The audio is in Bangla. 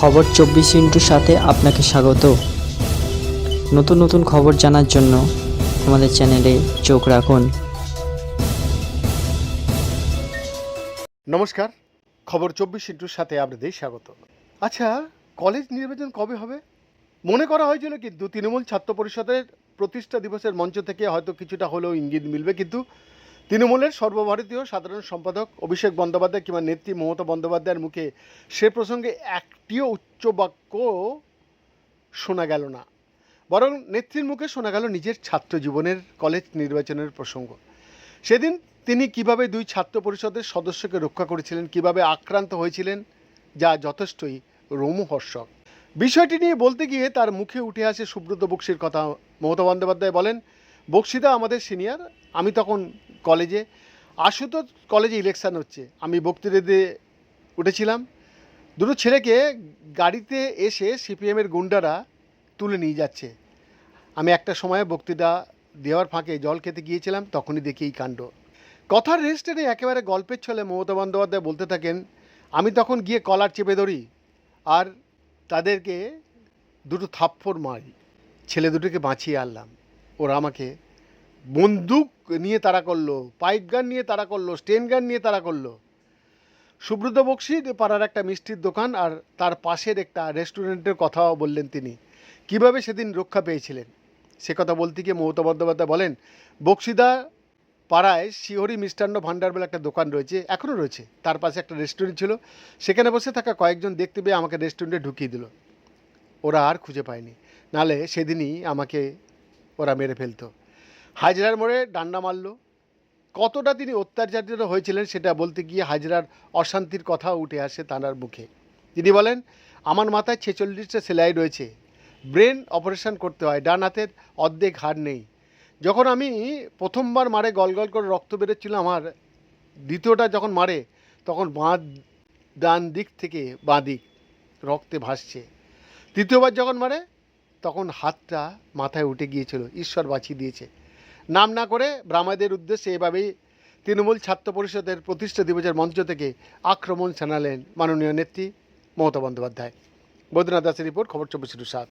খবর চব্বিশ ইন্টুর সাথে আপনাকে স্বাগত। নতুন নতুন খবর জানার জন্য আমাদের চ্যানেলে চোখ রাখুন। নমস্কার, খবর চব্বিশ ইন্টুর সাথে আপনাদের স্বাগত। আচ্ছা কলেজ নির্বাচন কবে হবে? মনে করা হয়েছিল কিন্তু তৃণমূল ছাত্র পরিষদের প্রতিষ্ঠা দিবসের মঞ্চ থেকে হয়তো কিছুটা হলেও ইঙ্গিত মিলবে, কিন্তু তৃণমূলের সর্বভারতীয় সাধারণ সম্পাদক অভিষেক বন্দ্যোপাধ্যায় কিংবা নেত্রী মমতা বন্দ্যোপাধ্যায়ের মুখে সে প্রসঙ্গে একটিও উচ্চ বাক্য শোনা গেল না। বরং নেত্রীর মুখে শোনা গেল নিজের ছাত্র জীবনের কলেজ নির্বাচনের প্রসঙ্গ। সেদিন তিনি কীভাবে দুই ছাত্র পরিষদের সদস্যকে রক্ষা করেছিলেন, কীভাবে আক্রান্ত হয়েছিলেন, যা যথেষ্টই রোমহর্ষক। বিষয়টি নিয়ে বলতে গিয়ে তার মুখে উঠে আসে সুব্রত বক্সির কথা। মমতা বন্দ্যোপাধ্যায় বলেন, বক্সিদা আমাদের সিনিয়র, আমি তখন কলেজে। আশুতোষ কলেজে ইলেকশান হচ্ছে। আমি বক্তৃতা দিয়ে উঠেছিলাম। দুটো ছেলেকে গাড়িতে এসে সিপিএমের গুন্ডারা তুলে নিয়ে যাচ্ছে। আমি একটা সময়ে বক্তৃতা দেওয়ার ফাঁকে জল খেতে গিয়েছিলাম, তখনই দেখি এই কাণ্ড। কথার রেজিস্টারে একেবারে গল্পের ছলে মমতা বন্দ্যোপাধ্যায় বলতে থাকেন, আমি তখন গিয়ে কলার চেপে ধরি আর তাদেরকে দুটো থাপ্পড় মারি। ছেলে দুটোকে বাঁচিয়ে আনলাম। ওরা আমাকে বন্দুক নিয়ে তাড়া করল, পাইপ গান নিয়ে তাড়া করল, স্টেন গান নিয়ে তারা করল। সুব্রত বক্সির পাড়ার একটা মিষ্টির দোকান আর তার পাশের একটা রেস্টুরেন্টের কথাও বললেন তিনি। কীভাবে সেদিন রক্ষা পেয়েছিলেন? সে কথা বলতে গিয়ে মমতা বন্দ্যোপাধ্যায় বলেন, বক্সিদা পাড়ায় শিহরি, মিষ্টান্ন ভাণ্ডার বলে একটা দোকান রয়েছে, এখনও রয়েছে। তার পাশে একটা রেস্টুরেন্ট ছিল, সেখানে বসে থাকা কয়েকজন দেখতে পেয়ে আমাকে রেস্টুরেন্টে ঢুকিয়ে দিল। ওরা আর খুঁজে পায়নি। নালে সেদিনই আমাকে ওরা মেরে ফেলতো। হাজরার মোড়ে ডান্ডা মারল। কতটা তিনি অত্যাচারিত হয়েছিলেন সেটা বলতে গিয়ে হাজরার অশান্তির কথা উঠে আসে তাঁর মুখে। তিনি বলেন, আমার মাথায় ছেচল্লিশটা সেলাই রয়েছে। ব্রেন অপারেশন করতে হয়, ডান হাতের অর্ধেক হাড় নেই। যখন আমি প্রথমবার মারে গল গল করে রক্ত বেরোচ্ছিল আমার, দ্বিতীয়টা যখন মারে, তখন বাঁ ডান দিক থেকে বাঁ দিক রক্তে ভাসছে। তৃতীয়বার যখন মারে, তখন হাতটা মাথায় উঠে গিয়েছিল, ঈশ্বর বাঁচিয়ে দিয়েছে। নাম না করে ব্রাহ্মণদের উদ্দেশ্যে এভাবেই তৃণমূল ছাত্র পরিষদের প্রতিষ্ঠা দিবসের মঞ্চ থেকে আক্রমণ জানালেন মাননীয় নেত্রী মমতা বন্দ্যোপাধ্যায়। বৈদ্যনাথ দাসের রিপোর্ট, খবর চব্বিশ সাত।